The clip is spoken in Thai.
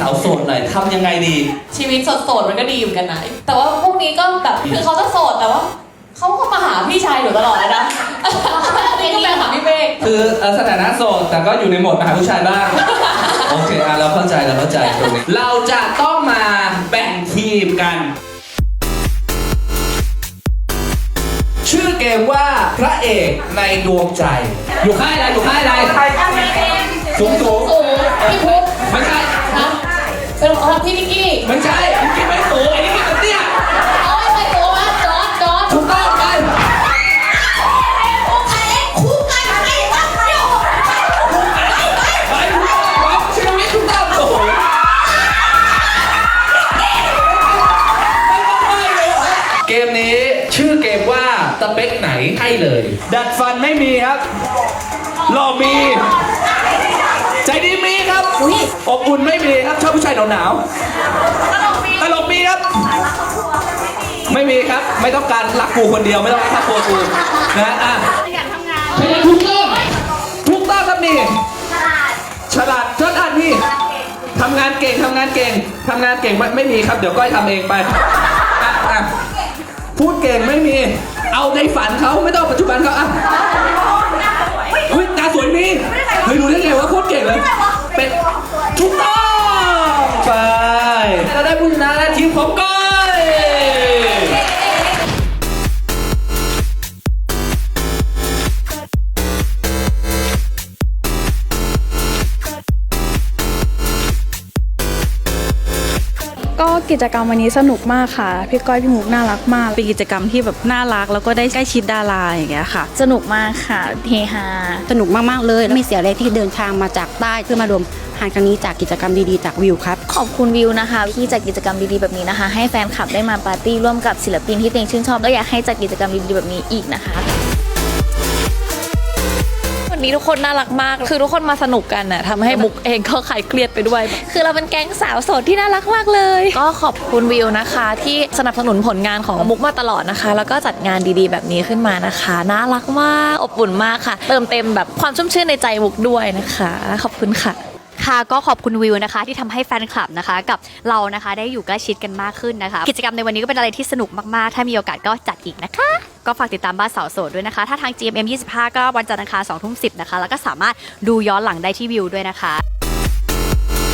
สาวโสดหน่อยทำยังไงดี ชีวิตโสดๆมันก็ดีเหมือนกันนะ แต่ว่าพวกนี้ก็แบบคือเขาจะโสดแต่ว่าเขาก็มาหาพี่ชายหนูตลอดเลยนะนี่ก็ไปหาพี่เมฆคือเอ่อสถานะโสดแต่ก็อยู่ในโหมดมาหาผู้ชายบ้าง โอเคอะเราเข้าใจเราเข้าใจตรงนี้เราจะต้องมาแบ่งทีมกัน ชื่อเกมว่าพระเอกในดวงใจ อยู่ค่ายอะไรอยู่ค่ายอะไรสู เกมนี้ชื่อเกมว่าสเปคไหนให้เลย ดัดฟันไม่มีครับหล่อมี ใจดีมีครับอบอุ่นไม่มีครับชอบผู้ชายหนาวๆตลกมีครับ ไม่มีครับ ไม่ต้องการรักกูคนเดียวไม่ต้องรักครอบครัวกูนะอะถูกต้องถูกต้องครับนี่ฉลาดฉลาดนี่ทำงานเก่งทำงานเก่งทำงานเก่งไม่ไม่มีครับ เดี๋ยวก้อยทำเองไปอะอะ พูดเก่งไม่มี เอาในฝันเขาไม่ต้องปัจจุบันเขาอะเฮ้ยตาสวยมีเฮ้ยรู้ได้ไงว่าโคตรเก่งเลย เป็นถูกต้องไปเราได้ผู้ชนะและทีมของก้ ก็กิจกรรมวันนี้สนุกมากค่ะ พี่ก้อยพี่มุกน่ารักมาก เป็นกิจกรรมที่แบบน่ารักแล้วก็ได้ใกล้ชิดดาราอย่างเงี้ยค่ะ สนุกมากค่ะเฮฮาสนุกมากๆเลยไม่เสียแรงที่เดินทางมาจากใต้เพื่อมารวมหานครั้งนี้จากกิจกรรมดีๆจากวิวครับ ขอบคุณวิวนะคะ ที่จัดกิจกรรมดีๆแบบนี้นะคะ ให้แฟนคลับได้มาปาร์ตี้ร่วมกับศิลปินที่ตัวเองชื่นชอบแล้วอยากให้จัดกิจกรรมดีๆแบบนี้อีกนะคะวั นนี้ทุกคนน่ารักมาก คือทุกคนมาสนุกกันน่ะทำให้มุกเองก็คลายเครียดไปด้วย คือเราเป็นแก๊งสาวโสดที่น่ารักมากเลย ก็ขอบคุณวิวนะคะ ที่สนับสนุนผลงานของมุกมาตลอดนะคะ แล้วก็จัดงานดีๆ แบบนี้ขึ้นมานะคะน่ารักมากอบอุ่นมากค่ะ เติมเต็มแบบความชุ่มชื่นในใจมุกด้วยนะคะ ขอบคุณค่ะ ค่ะก็ขอบคุณวิวนะคะ ที่ทำให้แฟนคลับนะคะ กับเรานะคะได้อยู่ใกล้ชิดกันมากขึ้นนะคะ กิจกรรมในวันนี้ก็เป็นอะไรที่สนุกมาก ๆ ถ้ามีโอกาสก็จัดอีกนะคะ ก็ฝากติดตามบ้านสาวโสดด้วยนะคะ ถ้าทาง GMM 25 ก็วันจันทร์อังคาร2ทุ่ม10นะคะแล้วก็สามารถดูย้อนหลังได้ที่วิวด้วยนะคะ